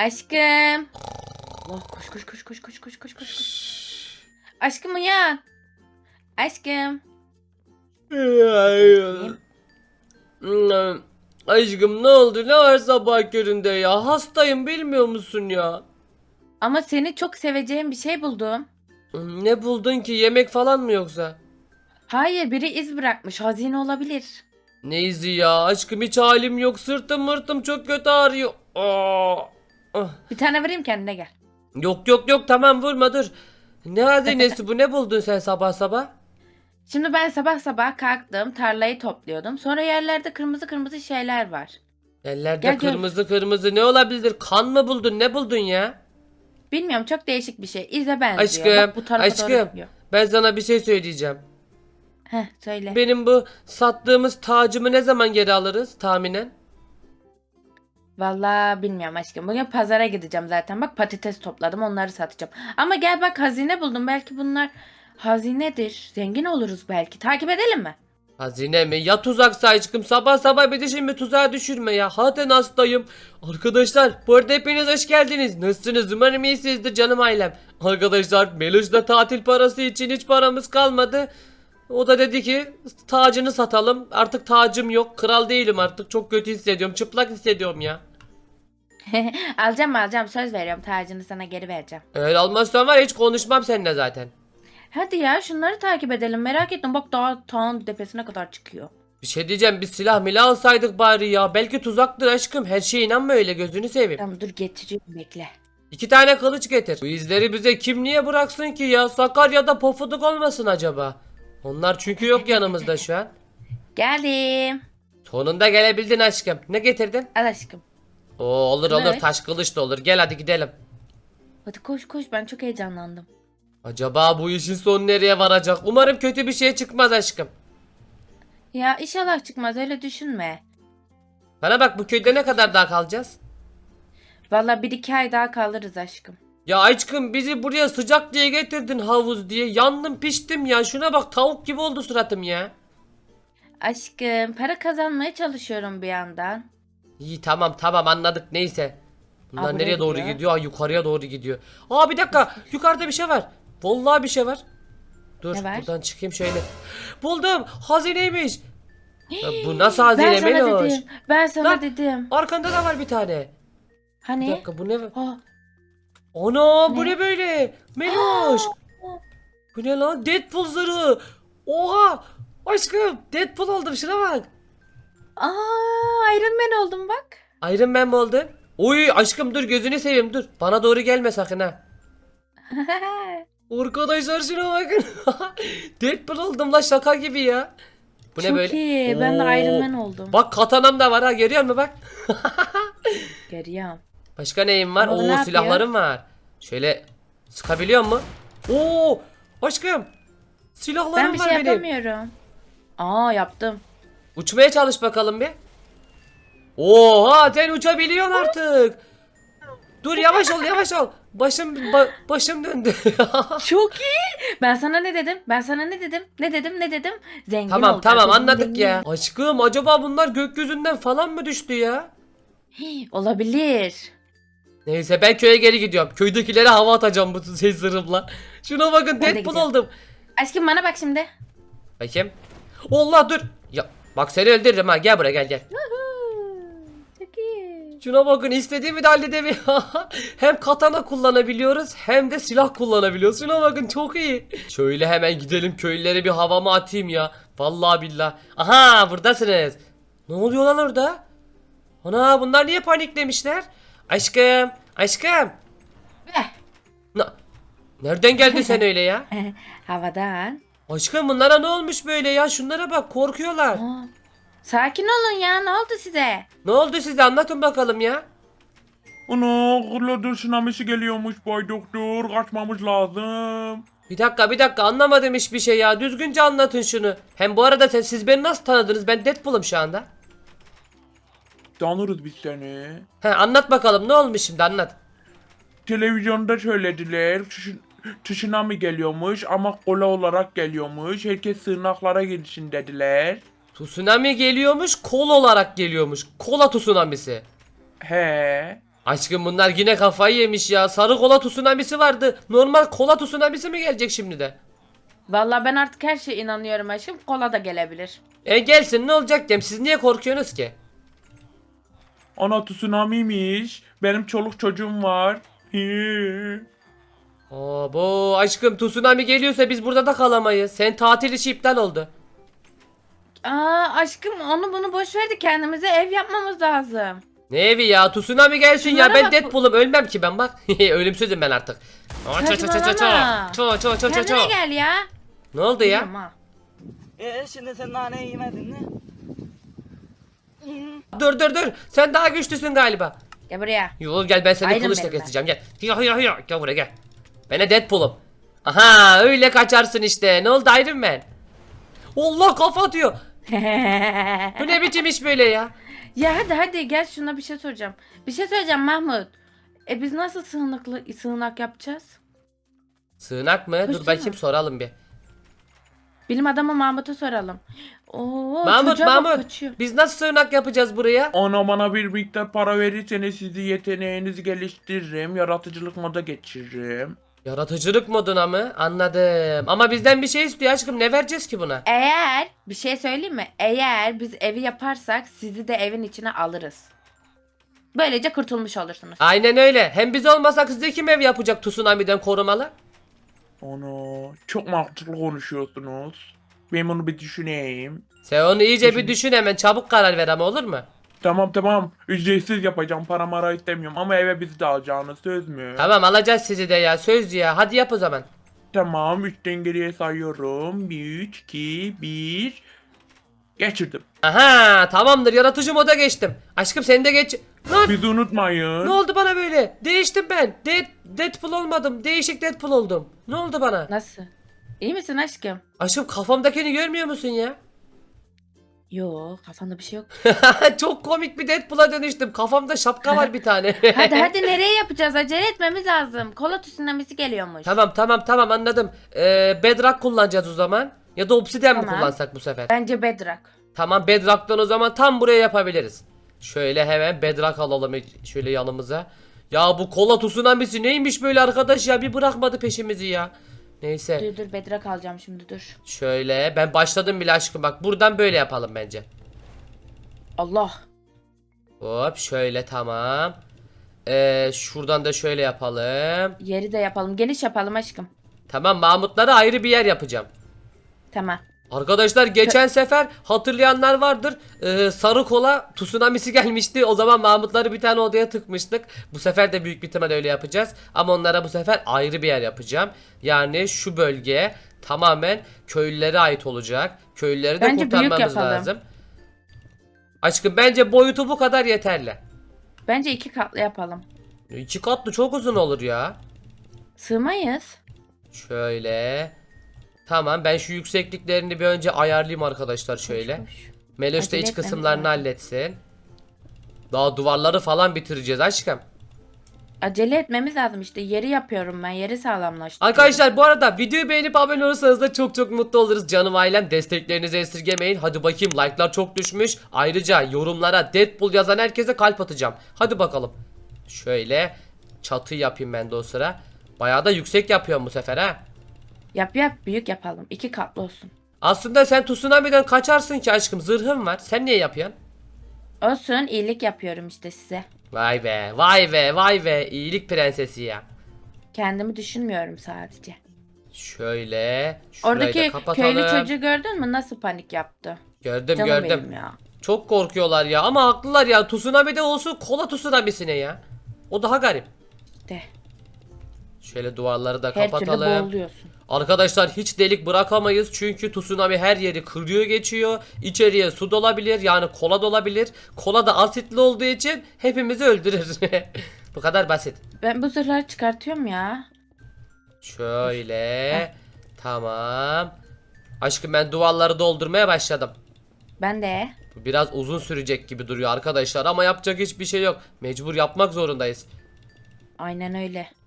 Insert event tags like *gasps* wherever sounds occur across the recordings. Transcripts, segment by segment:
Aşkım. Allah koş koş koş koş koş koş koş koş. koş. Aşkım uyan. Aşkım. Aşkım ne oldu? Ne var sabah köründe ya? Hastayım bilmiyor musun ya? Ama seni çok seveceğim bir şey buldum. Ne buldun ki? Yemek falan mı yoksa? Hayır biri iz bırakmış. Hazine olabilir. Ne izi ya? Aşkım hiç halim yok. Sırtım mırtım çok kötü ağrıyor. Aa. Ah. Bir tane vereyim kendine gel. Yok yok yok tamam vurma dur. Ne hazinesi bu? Ne buldun sen sabah sabah? Şimdi ben sabah sabah kalktım. Tarlayı topluyordum. Sonra yerlerde kırmızı kırmızı şeyler var. Ellerde Gel, gel. kırmızı kırmızı ne olabilir? Kan mı buldun? Ne buldun ya? Bilmiyorum çok değişik bir şey. İze benziyor. Aşkım, Bak, bu tarafa doğru aşkım. gidiyor. Ben sana bir şey söyleyeceğim. Heh söyle. Benim bu sattığımız tacımı ne zaman geri alırız tahminen? Vallahi bilmiyorum aşkım. Bugün pazara gideceğim zaten. Bak patates topladım onları satacağım. Ama gel bak hazine buldum. Belki bunlar hazinedir. Zengin oluruz belki. Takip edelim mi? Hazine mi? Ya tuzaksa aşkım sabah sabah bir de şimdi tuzağa düşürme ya. Zaten hastayım. Arkadaşlar bu arada hepiniz hoş geldiniz. Nasılsınız? Umarım iyisinizdir canım ailem. Arkadaşlar Meluş'la tatil parası için hiç paramız kalmadı. O da dedi ki tacını satalım. Artık tacım yok. Kral değilim artık. Çok kötü hissediyorum. Çıplak hissediyorum ya. *laughs* alacağım alacağım. Söz veriyorum. Tacını sana geri vereceğim. Öyle olmazsa var ya, hiç konuşmam seninle zaten. Hadi ya şunları takip edelim. Merak ettim. Bak daha tağın tepesine kadar çıkıyor. Bir şey diyeceğim bir silah milah alsaydık bari ya. Belki tuzaktır aşkım. Her şeye inanma öyle gözünü seveyim. Tamam dur getiriyorum bekle. İki tane kılıç getir. Bu izleri bize kim niye bıraksın ki ya? Sakarya'da pofuduk olmasın acaba? Onlar çünkü yok yanımızda şu an. Geldim. Sonunda gelebildin aşkım. Ne getirdin? Al aşkım. Oo olur olur Ne? taş kılıç da olur. Gel hadi gidelim. Hadi koş koş ben çok heyecanlandım. Acaba bu işin sonu nereye varacak? Umarım kötü bir şey çıkmaz aşkım. Ya inşallah çıkmaz öyle düşünme. Bana bak bu köyde ne kadar daha kalacağız? Valla bir iki ay daha kalırız aşkım. Ya aşkım bizi buraya sıcak diye getirdin havuz diye. Yandım piştim ya. Şuna bak tavuk gibi oldu suratım ya. Aşkım para kazanmaya çalışıyorum bir yandan. İyi tamam tamam anladık neyse. Bunlar Aa, buraya nereye doğru gidiyor. gidiyor? Aa, yukarıya doğru gidiyor. Aa bir dakika yukarıda bir şey var. Vallahi bir şey var. Dur Ne var? buradan çıkayım şöyle. Buldum hazineymiş. *gasps* Ya bu nasıl Ben hazine sana Meloş? dedim. Ben sana Lan. dedim. Arkanda da var bir tane. Bir Hani? dakika bu ne? Aa, Ana bu Ne? böyle? Meloş. *gasps* bu ne lan? Deadpool zırhı. Oha. Aşkım Deadpool oldum şuna bak. Aa, Iron Man oldum bak. Iron Man mi oldun? Uy aşkım dur gözünü seveyim dur. Bana doğru gelme sakın ha. *laughs* Arkadaşlar şuna bakın. *laughs* Deadpool oldum la şaka gibi ya. Bu ne Çok böyle? iyi. Ben de Oo. Iron Man oldum. Bak katanam da var ha görüyor musun bak. *laughs* Görüyorum. Başka neyim var? Ama ne Oo yapıyor? silahlarım var. Şöyle sıkabiliyor mu? Oo aşkım. Silahlarım Ben bir var şey benim. yapamıyorum. Aa yaptım. Uçmaya çalış bakalım bir. Oha sen uçabiliyorsun artık. Dur yavaş ol yavaş ol. Başım ba- başım döndü. *laughs* Çok iyi. Ben sana ne dedim? Ben sana ne dedim? Ne dedim? Ne dedim? Zengin tamam olacağız. tamam Zengin, anladık zengin. ya. Aşkım acaba bunlar gökyüzünden falan mı düştü ya? Hii, Olabilir. Neyse ben köye geri gidiyorum. Köydekilere hava atacağım bu şey zırhımla. Şuna bakın Deadpool gidiyorum. oldum. Aşkım bana bak şimdi. Bakayım. Allah dur. Ya bak seni öldürürüm ha gel buraya gel gel. Çok iyi. Şuna bakın istediğimi de halledemiyorum. *laughs* hem katana kullanabiliyoruz hem de silah kullanabiliyoruz. Şuna bakın çok iyi. Şöyle hemen gidelim köylülere bir havamı atayım ya. Vallahi billah. Aha buradasınız. Ne oluyor lan orada? Ana bunlar niye paniklemişler? Aşkım, aşkım. Eh. Na- Nereden geldin sen *laughs* öyle ya? Havadan. Aşkım bunlara ne olmuş böyle ya? Şunlara bak korkuyorlar. Aa, Sakin olun ya. Ne oldu size? Ne oldu size anlatın bakalım ya. Ana kırladır tsunamisi geliyormuş Bay Doktor. Kaçmamız lazım. Bir dakika bir dakika anlamadım hiçbir şey ya. Düzgünce anlatın şunu. Hem bu arada sen, siz beni nasıl tanıdınız? Ben Deadpool'um şu anda. Tanırız biz seni. He anlat bakalım ne olmuş şimdi anlat. Televizyonda söylediler. tsu- Tsunami geliyormuş ama kola olarak geliyormuş. Herkes sığınaklara girsin dediler. Tsunami geliyormuş kol olarak geliyormuş. Kola tsunamisi. He. Aşkım bunlar yine kafayı yemiş ya. Sarı kola tsunamisi vardı. Normal kola tsunamisi mi gelecek şimdi de? Vallahi ben artık her şeye inanıyorum aşkım. Kola da gelebilir. E gelsin ne olacak diyeyim. Siz niye korkuyorsunuz ki? Ana tsunami'ymiş. Benim çoluk çocuğum var. Hii. Aa, bu aşkım tsunami geliyorsa biz burada da kalamayız. Sen tatil işi iptal oldu. Aa aşkım onu bunu boş ver de kendimize ev yapmamız lazım. Ne evi ya? Tsunami gelsin ya. Şunlara Ben bak bu- Deadpool'um. Ölmem ki ben bak. *laughs* Ölümsüzüm ben artık. Aa, ço, ço, ço, ço, ço. Saçmalama. Ço, ço, ço, ço, ço. Kendine gel ya. Ne oldu ya? Ha. E şimdi sen nane yemedin mi? Dur dur dur. Sen daha güçlüsün galiba. Gel buraya. Yo gel ben seni Iron kılıçla Man'im ben. keseceğim gel. Yo yo yo gel buraya gel. Ben de Deadpool'um. Aha öyle kaçarsın işte. Ne oldu Iron Man? Allah kafa atıyor. *laughs* Bu ne biçim iş böyle ya? ya hadi hadi gel şuna bir şey soracağım. Bir şey söyleyeceğim Mahmut. E biz nasıl sığınaklı sığınak yapacağız? Sığınak mı? Dur Koşsana. bakayım soralım bir. Bilim adamı Mahmut'a soralım. Oo, Mahmut çocuğa bak, Mahmut. kaçıyor. Biz nasıl sığınak yapacağız buraya? Ana bana bir miktar para verirseniz sizi yeteneğinizi geliştiririm. Yaratıcılık moda geçiririm. Yaratıcılık moduna mı? Anladım. Ama bizden bir şey istiyor aşkım. Ne vereceğiz ki buna? Eğer bir şey söyleyeyim mi? Eğer biz evi yaparsak sizi de evin içine alırız. Böylece kurtulmuş olursunuz. Aynen öyle. Hem biz olmasak size kim ev yapacak tsunami'den korumalı? Ana çok mantıklı konuşuyorsunuz. Ben bunu bir düşüneyim. Sen onu iyice bir düşün hemen çabuk karar ver ama olur mu? Tamam tamam ücretsiz yapacağım para mara istemiyorum ama eve bizi de alacağınız söz mü? Tamam alacağız sizi de ya söz ya. Hadi yap o zaman. Tamam 3'ten geriye sayıyorum. 1, 3, 2, 1. Geçirdim. Aha tamamdır yaratıcı moda geçtim. Aşkım sen de geç. Lan Bizi unutmayın. ne oldu bana böyle? Değiştim ben. Dead, Deadpool olmadım. Değişik Deadpool oldum. Ne oldu bana? Nasıl? İyi misin aşkım? Aşkım kafamdakini görmüyor musun ya? Yo kafanda bir şey yok. *laughs* Çok komik bir Deadpool'a dönüştüm. Kafamda şapka var bir tane. *laughs* hadi hadi *laughs* nereye yapacağız? Acele etmemiz lazım. Kola tsunamisi geliyormuş. Tamam tamam tamam anladım. Ee, Bedrock kullanacağız o zaman. Ya da Obsidian Tamam. kullansak bu sefer? Bence Bedrock. Tamam Bedrock'tan o zaman tam buraya yapabiliriz. Şöyle hemen Bedrock alalım şöyle yanımıza. Ya bu kola tsunamisi neymiş böyle arkadaş ya bir bırakmadı peşimizi ya. Neyse Dur dur Bedrock alacağım şimdi dur. şöyle ben başladım bile aşkım bak buradan böyle yapalım bence. Allah. Hop şöyle tamam. Ee, şuradan da şöyle yapalım. Yeri de yapalım. Geniş yapalım aşkım. Tamam Mahmutlara ayrı bir yer yapacağım. Tamam. Arkadaşlar geçen sefer hatırlayanlar vardır. Ee, sarı kola tsunamisi gelmişti. O zaman Mahmutları bir tane odaya tıkmıştık. Bu sefer de büyük bir ihtimal öyle yapacağız. Ama onlara bu sefer ayrı bir yer yapacağım. Yani şu bölge tamamen köylülere ait olacak. Köylüleri de Bence büyük kurtarmamız yapalım. lazım. Aşkım bence boyutu bu kadar yeterli. Bence iki katlı yapalım. İki katlı çok uzun olur ya. Sığmayız. Şöyle. Tamam ben şu yüksekliklerini bir önce ayarlayayım arkadaşlar şöyle. Koş, koş. Meloş da iç kısımlarını halletsin. Daha duvarları falan bitireceğiz aşkım. Acele etmemiz lazım işte. Yeri yapıyorum ben. Yeri sağlamlaştırıyorum. Arkadaşlar bu arada videoyu beğenip abone olursanız da çok çok mutlu oluruz canım ailem. Desteklerinizi esirgemeyin. Hadi bakayım like'lar çok düşmüş. Ayrıca yorumlara Deadpool yazan herkese kalp atacağım. Hadi bakalım. Şöyle çatı yapayım ben de o sıra. Bayağı da yüksek yapıyorum bu sefer ha. Yap yap. Büyük yapalım. İki katlı olsun. Aslında sen tsunami'den kaçarsın ki aşkım zırhın var. Sen niye yapıyorsun? Olsun. iyilik yapıyorum işte size. Vay be vay be vay be iyilik prensesi ya. Kendimi düşünmüyorum sadece. Şöyle şurayı da Oradaki kapatalım. köylü çocuğu gördün mü? Nasıl panik yaptı? Gördüm Canım gördüm. benim ya. Çok korkuyorlar ya ama haklılar ya. Tsunami'de olsun kola tsunamisine ya. O daha garip. De. Şöyle duvarları da Her türlü kapatalım. boğuluyorsun. Arkadaşlar hiç delik bırakamayız çünkü tsunami her yeri kırıyor geçiyor. İçeriye su dolabilir yani kola dolabilir. Kola da asitli olduğu için hepimizi öldürür. *laughs* Bu kadar basit. Ben bu zırhları çıkartıyorum ya. Şöyle. Tamam. Aşkım ben duvarları doldurmaya başladım. Ben de. Bu biraz uzun sürecek gibi duruyor arkadaşlar ama yapacak hiçbir şey yok. Mecbur yapmak zorundayız. Aynen öyle.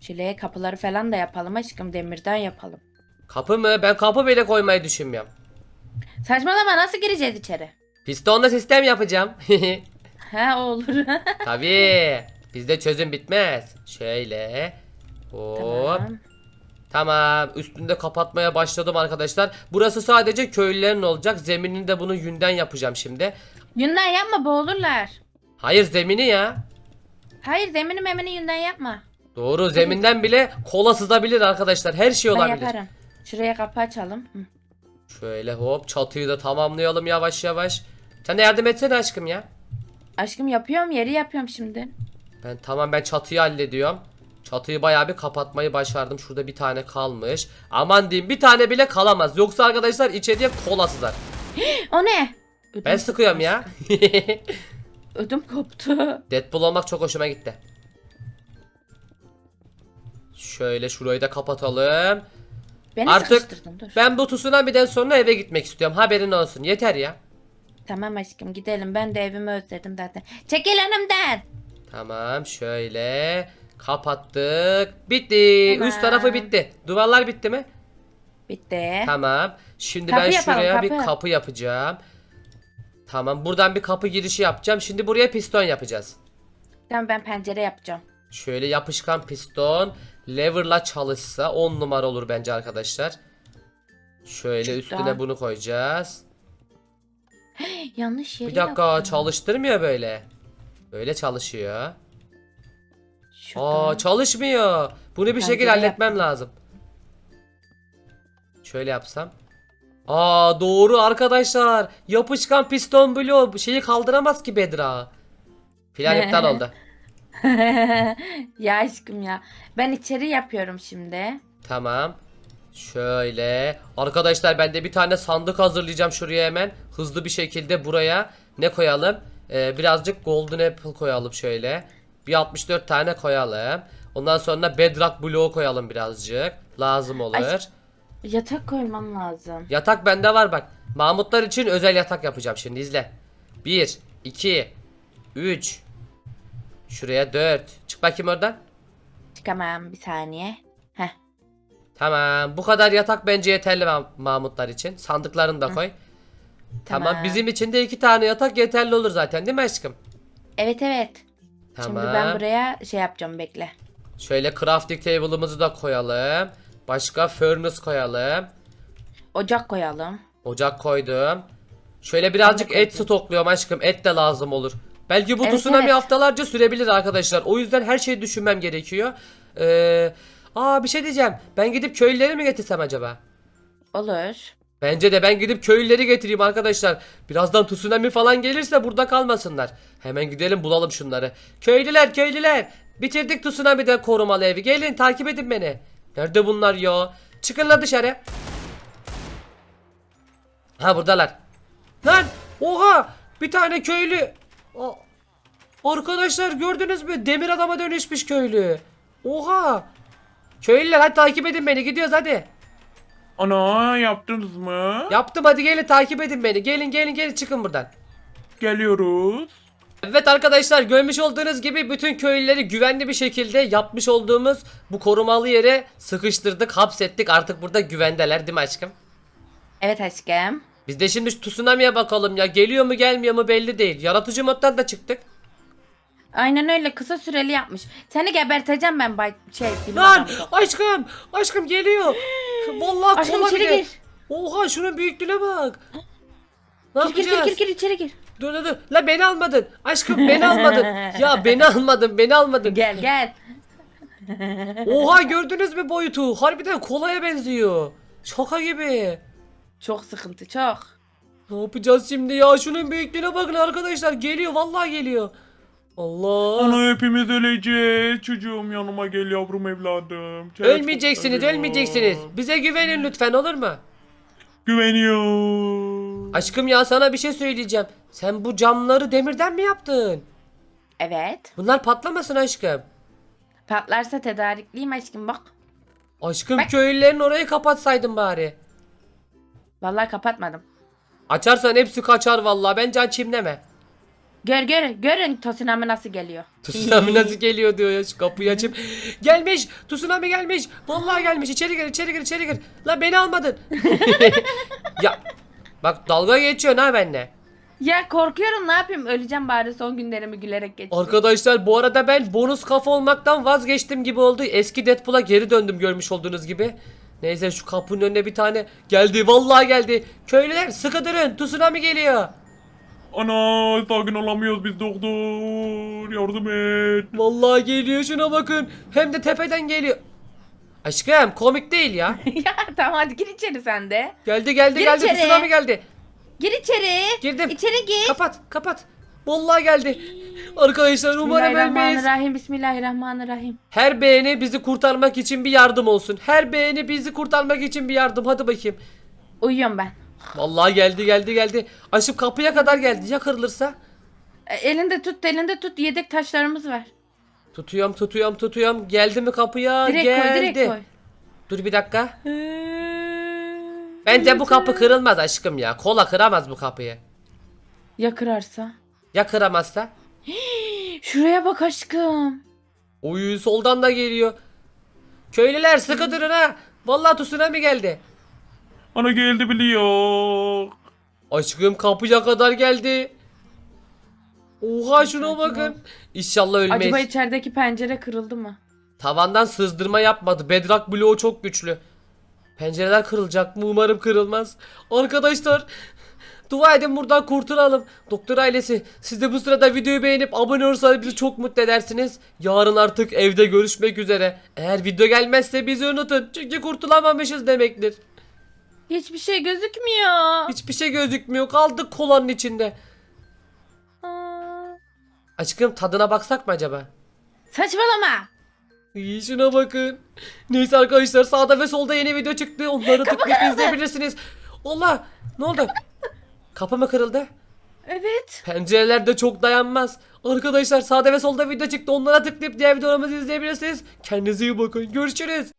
Şöyle kapıları falan da yapalım aşkım. Demirden yapalım. Kapı mı? Ben kapı bile koymayı düşünmüyorum. Saçmalama nasıl gireceğiz içeri? Pistonla sistem yapacağım. *laughs* He o olur. *laughs* Tabii. Bizde çözüm bitmez. Şöyle. Hop. tamam. Tamam. Üstünde kapatmaya başladım arkadaşlar. Burası sadece köylülerin olacak. Zeminini de bunu yünden yapacağım şimdi. Yünden yapma boğulurlar. Hayır zemini ya. Hayır zemini memini yünden yapma. Doğru zeminden bile kola sızabilir arkadaşlar. Her şey Ben olabilir. yaparım. Şuraya kapı açalım. Hı. Şöyle hop çatıyı da tamamlayalım yavaş yavaş. Sen de yardım etsene aşkım ya. Aşkım yapıyorum yeri yapıyorum şimdi. Ben tamam ben çatıyı hallediyorum. Çatıyı bayağı bir kapatmayı başardım. Şurada bir tane kalmış. Aman diyeyim bir tane bile kalamaz. Yoksa arkadaşlar içeriye kola sızar. *gasps* O ne? Ödüm Ben sıkıyorum ya. *laughs* Ödüm koptu. Deadpool olmak çok hoşuma gitti. Şöyle şurayı da kapatalım. Beni Artık sıkıştırdın dur. Ben bu tsunami'den sonra eve gitmek istiyorum. Haberin olsun. Yeter ya. Tamam aşkım gidelim ben de evimi özledim zaten. Çekil önümden. Tamam şöyle kapattık. Bitti. Tamam. Üst tarafı bitti. Duvarlar bitti mi? Bitti. Tamam. Şimdi Kapı ben yapalım, şuraya bir kapı. kapı yapacağım. Tamam buradan bir kapı girişi yapacağım. Şimdi buraya piston yapacağız. Tamam ben pencere yapacağım. Şöyle yapışkan piston lever'la çalışsa 10 numara olur bence arkadaşlar. Şöyle Çok üstüne bunu koyacağız. *gasps* Yanlış yeri Bir dakika yaptım. çalıştırmıyor böyle. Böyle çalışıyor. Şuradan. Aa çalışmıyor. Bunu bir Pencere şekilde halletmem lazım. Şöyle yapsam. Aa doğru arkadaşlar. Yapışkan piston bloğu şeyi kaldıramaz ki Bedra. Plan iptal *laughs* oldu. *laughs* ya aşkım ya. Ben içeri yapıyorum şimdi. Tamam. Şöyle. Arkadaşlar ben de bir tane sandık hazırlayacağım şuraya hemen. Hızlı bir şekilde buraya ne koyalım? Ee, birazcık golden apple koyalım şöyle. Bir 64 tane koyalım. Ondan sonra bedrock bloğu koyalım birazcık. Lazım olur. Ay- Yatak koymam lazım. Yatak bende var bak. Mahmutlar için özel yatak yapacağım şimdi izle. 1, 2, 3. Şuraya 4. Çık bakayım oradan. Çıkamam bir saniye. Heh. Tamam. Bu kadar yatak bence yeterli Mah- Mahmutlar için. Sandıklarını da koy. Tamam. Tamam. Bizim için de iki tane yatak yeterli olur zaten değil mi aşkım? Evet evet. Tamam. Şimdi ben buraya şey yapacağım bekle. Şöyle crafting table'ımızı da koyalım. Başka furnace koyalım. Ocak koyalım. Ocak koydum. Şöyle birazcık et stokluyorum aşkım. Et de lazım olur. Belki bu Evet, tsunami evet. haftalarca sürebilir arkadaşlar. O yüzden her şeyi düşünmem gerekiyor. Ee, aa bir şey diyeceğim. Ben gidip köylüleri mi getirsem acaba? Olur. Bence de ben gidip köylüleri getireyim arkadaşlar. Birazdan tsunami falan gelirse burada kalmasınlar. Hemen gidelim bulalım şunları. Köylüler köylüler. Bitirdik tsunami'den korumalı evi. Gelin takip edin beni. Nerede bunlar ya? Çıkın la dışarı. Ha buradalar. Lan oha bir tane köylü. Aa, Arkadaşlar gördünüz mü? Demir adama dönüşmüş köylü. Oha. Köylüler hadi takip edin beni gidiyoruz hadi. Ana yaptınız mı? Yaptım hadi gelin takip edin beni. Gelin gelin gelin çıkın buradan. Geliyoruz. Evet arkadaşlar görmüş olduğunuz gibi bütün köylüleri güvenli bir şekilde yapmış olduğumuz bu korumalı yere sıkıştırdık, hapsettik. Artık burada güvendeler değil mi aşkım? Evet aşkım. Biz de şimdi şu tsunami'ye bakalım ya. Geliyor mu gelmiyor mu belli değil. Yaratıcı moddan da çıktık. Aynen öyle kısa süreli yapmış. Seni geberteceğim ben bay şey Lan adamı. aşkım aşkım geliyor. Vallahi Aşkım kola içeri bile. gir. Oha şunun büyüklüğüne bak. Ne Gir gir gir yapacağız? gir gir içeri gir. Dur dur dur. La beni almadın. Aşkım beni almadın. *laughs* ya beni almadın beni almadın. Gel gel. Oha gördünüz mü boyutu? Harbiden kolaya benziyor. Şaka gibi. Çok sıkıntı çok. Ne yapacağız şimdi ya? Şunun büyüklüğüne bakın arkadaşlar. Geliyor vallahi geliyor. Allah. Ana hepimiz öleceğiz. Çocuğum yanıma gel yavrum evladım. Seni Ölmeyeceksiniz, çok seviyorum. ölmeyeceksiniz. Bize güvenin lütfen olur mu? Güveniyorum. Aşkım ya sana bir şey söyleyeceğim. Sen bu camları demirden mi yaptın? Evet. Bunlar patlamasın aşkım. Patlarsa tedarikliyim aşkım bak. Aşkım Bak. köylülerin orayı kapatsaydın bari. Vallahi kapatmadım. Açarsan hepsi kaçar vallahi. Bence açayım deme. Gör gör görün tsunami nasıl geliyor. Tsunami nasıl geliyor diyor ya şu kapıyı açıp gelmiş tsunami gelmiş vallahi gelmiş içeri gir içeri gir içeri gir la beni almadın *laughs* ya bak dalga geçiyorsun ha benimle Ya korkuyorum ne yapayım? Öleceğim bari son günlerimi gülerek geçireyim. Arkadaşlar bu arada ben bonus kafa olmaktan vazgeçtim gibi oldu. Eski Deadpool'a geri döndüm görmüş olduğunuz gibi. Neyse şu kapının önüne bir tane geldi. Vallahi geldi. Köylüler sıkı durun. Tsunami geliyor. Ana sakin olamıyoruz biz doktor. Yardım et. Vallahi geliyor şuna bakın. Hem de tepeden geliyor. Aşkım komik değil ya. *laughs* ya tamam hadi gir içeri sen de. Geldi geldi Gir geldi içeri. tsunami geldi. Gir içeri. Girdim. İçeri gir. Kapat kapat. Vallahi geldi. Arkadaşlar umarım ölmeyiz. Bismillahirrahmanirrahim. Bismillahirrahmanirrahim. Her beğeni bizi kurtarmak için bir yardım olsun. Her beğeni bizi kurtarmak için bir yardım. Hadi bakayım. Uyuyorum ben. Vallahi geldi geldi geldi. Aşıp kapıya kadar geldi. Ya kırılırsa? E, elinde tut elinde tut yedek taşlarımız var. Tutuyorum tutuyorum tutuyorum. Geldi mi kapıya? Direkt geldi. koy direkt koy. Dur bir dakika. Bence bu kapı kırılmaz aşkım ya. Kola kıramaz bu kapıyı. Ya kırarsa? Ya kıramazsa? *gasps* Şuraya bak aşkım. Oy soldan da geliyor. Köylüler sıkı durun ha. Vallahi tsunami geldi. Ana geldi biliyor. Aşkım kapıya kadar geldi. Oha şuna bakın. İnşallah ölmeyiz. Acaba içerideki pencere kırıldı mı? Tavandan sızdırma yapmadı. Bedrock bloğu çok güçlü. Pencereler kırılacak mı? Umarım kırılmaz. Arkadaşlar dua edin buradan kurtulalım. Doktor ailesi siz de bu sırada videoyu beğenip abone olursanız bizi çok mutlu edersiniz. Yarın artık evde görüşmek üzere. Eğer video gelmezse bizi unutun. Çünkü kurtulamamışız demektir. Hiçbir şey gözükmüyor. Hiçbir şey gözükmüyor. Kaldık kolanın içinde. Aa, Aşkım tadına baksak mı acaba? Saçmalama. İyi şuna bakın. Neyse arkadaşlar sağda ve solda yeni video çıktı. Onları tıklayıp izleyebilirsiniz. Allah ne oldu? Kapı mı kırıldı? Evet. Pencereler de çok dayanmaz. Arkadaşlar sağda ve solda video çıktı. Onlara tıklayıp diğer videolarımızı izleyebilirsiniz. Kendinize iyi bakın. Görüşürüz.